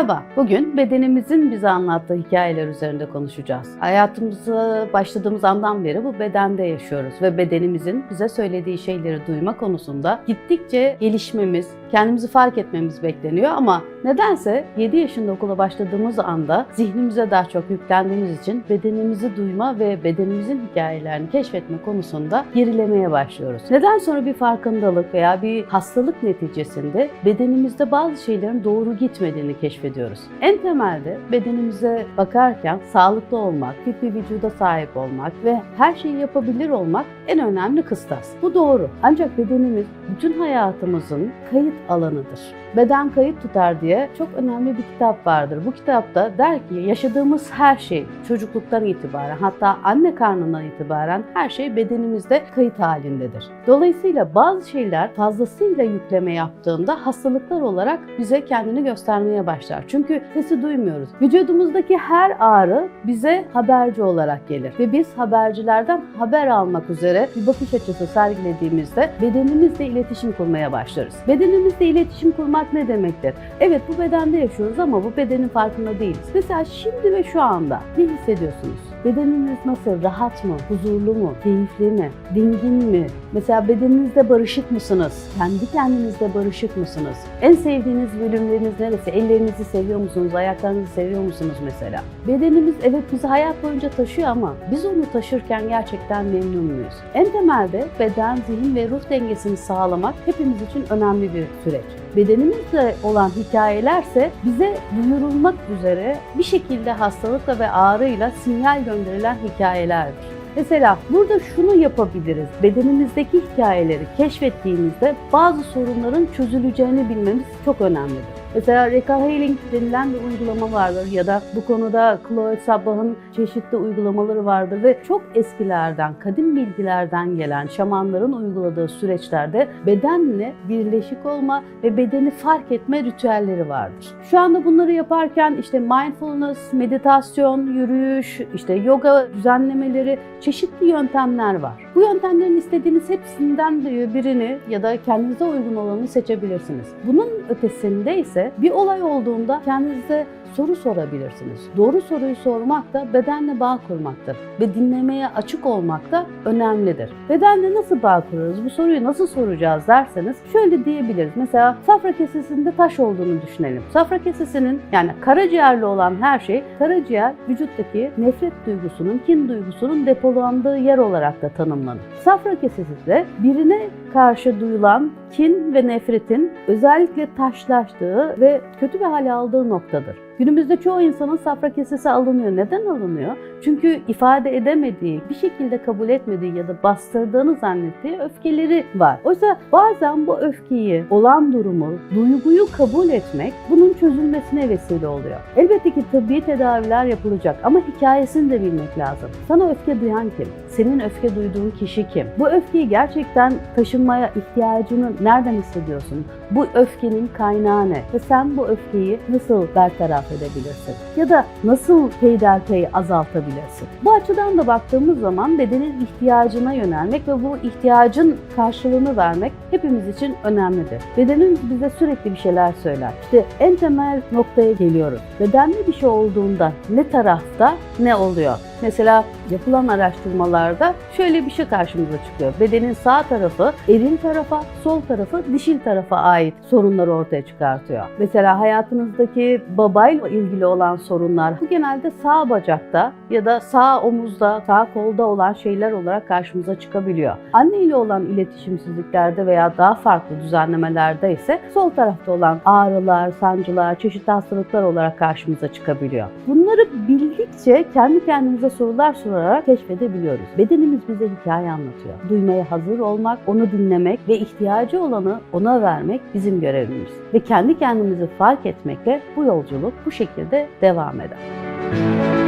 Merhaba, bugün bedenimizin bize anlattığı hikayeler üzerinde konuşacağız. Hayatımıza başladığımız andan beri bu bedende yaşıyoruz ve bedenimizin bize söylediği şeyleri duyma konusunda gittikçe gelişmemiz, kendimizi fark etmemiz bekleniyor ama nedense 7 yaşında okula başladığımız anda zihnimize daha çok yüklendiğimiz için bedenimizi duyma ve bedenimizin hikayelerini keşfetme konusunda gerilemeye başlıyoruz. Neden sonra bir farkındalık veya bir hastalık neticesinde bedenimizde bazı şeylerin doğru gitmediğini keşfediyoruz. En temelde bedenimize bakarken sağlıklı olmak, fit bir vücuda sahip olmak ve her şeyi yapabilir olmak en önemli kıstas. Bu doğru. Ancak bedenimiz bütün hayatımızın kayıt alanıdır. Beden kayıt tutar diye çok önemli bir kitap vardır. Bu kitapta der ki yaşadığımız her şey çocukluktan itibaren hatta anne karnından itibaren her şey bedenimizde kayıt halindedir. Dolayısıyla bazı şeyler fazlasıyla yükleme yaptığında hastalıklar olarak bize kendini göstermeye başlar. Çünkü sesi duymuyoruz. Vücudumuzdaki her ağrı bize haberci olarak gelir ve biz habercilerden haber almak üzere bir bakış açısı sergilediğimizde bedenimizle iletişim kurmaya başlarız. Bedenimizle iletişim kurmak ne demektir? Evet bu bedende yaşıyoruz ama bu bedenin farkında değiliz. Mesela şimdi ve şu anda ne hissediyorsunuz? Bedeniniz nasıl? Rahat mı? Huzurlu mu? Keyifli mi? Dingin mi? Mesela bedeninizde barışık mısınız? Kendi kendinizle barışık mısınız? En sevdiğiniz bölümleriniz neresi? Ellerinizi seviyor musunuz? Ayaklarınızı seviyor musunuz mesela? Bedenimiz evet bizi hayat boyunca taşıyor ama biz onu taşırken gerçekten memnun muyuz? En temelde beden, zihin ve ruh dengesini sağlamak hepimiz için önemli bir süreç. Bedenimizle olan hikayelerse bize duyurulmak üzere bir şekilde hastalıkla ve ağrıyla sinyal gönderilen hikayelerdir. Mesela burada şunu yapabiliriz. Bedenimizdeki hikayeleri keşfettiğimizde bazı sorunların çözüleceğini bilmemiz çok önemlidir. Mesela Reka Healing denilen bir uygulama vardır ya da bu konuda Chloe Sabbah'ın çeşitli uygulamaları vardır ve çok eskilerden, kadim bilgilerden gelen şamanların uyguladığı süreçlerde bedenle birleşik olma ve bedeni fark etme ritüelleri vardır. Şu anda bunları yaparken işte mindfulness, meditasyon, yürüyüş, işte yoga düzenlemeleri, çeşitli yöntemler var. Bu yöntemlerin istediğiniz hepsinden birini ya da kendinize uygun olanı seçebilirsiniz. Bunun ötesinde ise bir olay olduğunda kendinize soru sorabilirsiniz. Doğru soruyu sormak da bedenle bağ kurmaktır ve dinlemeye açık olmak da önemlidir. Bedenle nasıl bağ kurarız? Bu soruyu nasıl soracağız derseniz şöyle diyebiliriz. Mesela safra kesesinde taş olduğunu düşünelim. Safra kesesinin yani karaciğerli olan her şey karaciğer vücuttaki nefret duygusunun, kin duygusunun depolandığı yer olarak da tanımlanır. Safra kesesi de birine karşı duyulan kin ve nefretin özellikle taşlaştığı ve kötü bir hale aldığı noktadır. Günümüzde çoğu insanın safra kesesi alınıyor. Neden alınıyor? Çünkü ifade edemediği, bir şekilde kabul etmediği ya da bastırdığını zannettiği öfkeleri var. Oysa bazen bu öfkeyi, olan durumu, duyguyu kabul etmek bunun çözülmesine vesile oluyor. Elbette ki tıbbi tedaviler yapılacak ama hikayesini de bilmek lazım. Sana öfke duyan kim? Senin öfke duyduğun kişi kim? Bu öfkeyi gerçekten taşınmaya ihtiyacını nereden hissediyorsun? Bu öfkenin kaynağı ne? Ve sen bu öfkeyi nasıl bertaraf edebilirsin? Ya da nasıl peyderpey azaltabilirsin? Bu açıdan da baktığımız zaman bedenin ihtiyacına yönelmek ve bu ihtiyacın karşılığını vermek hepimiz için önemlidir. Bedenimiz bize sürekli bir şeyler söyler. İşte en temel noktaya geliyoruz. Bedende bir şey olduğunda ne tarafta ne oluyor? Mesela yapılan araştırmalarda şöyle bir şey karşımıza çıkıyor. Bedenin sağ tarafı eril tarafa, sol tarafı dişil tarafa ait sorunları ortaya çıkartıyor. Mesela hayatınızdaki babayla ilgili olan sorunlar bu genelde sağ bacakta ya da sağ omuzda, sağ kolda olan şeyler olarak karşımıza çıkabiliyor. Anne ile olan iletişimsizliklerde veya daha farklı düzenlemelerde ise sol tarafta olan ağrılar, sancılar, çeşitli hastalıklar olarak karşımıza çıkabiliyor. Bunları bildikçe kendi kendimize sorular sorarak keşfedebiliyoruz. Bedenimiz bize hikaye anlatıyor. Duymaya hazır olmak, onu dinlemek ve ihtiyacı olanı ona vermek bizim görevimiz. Ve kendi kendimizi fark etmekle bu yolculuk bu şekilde devam eder.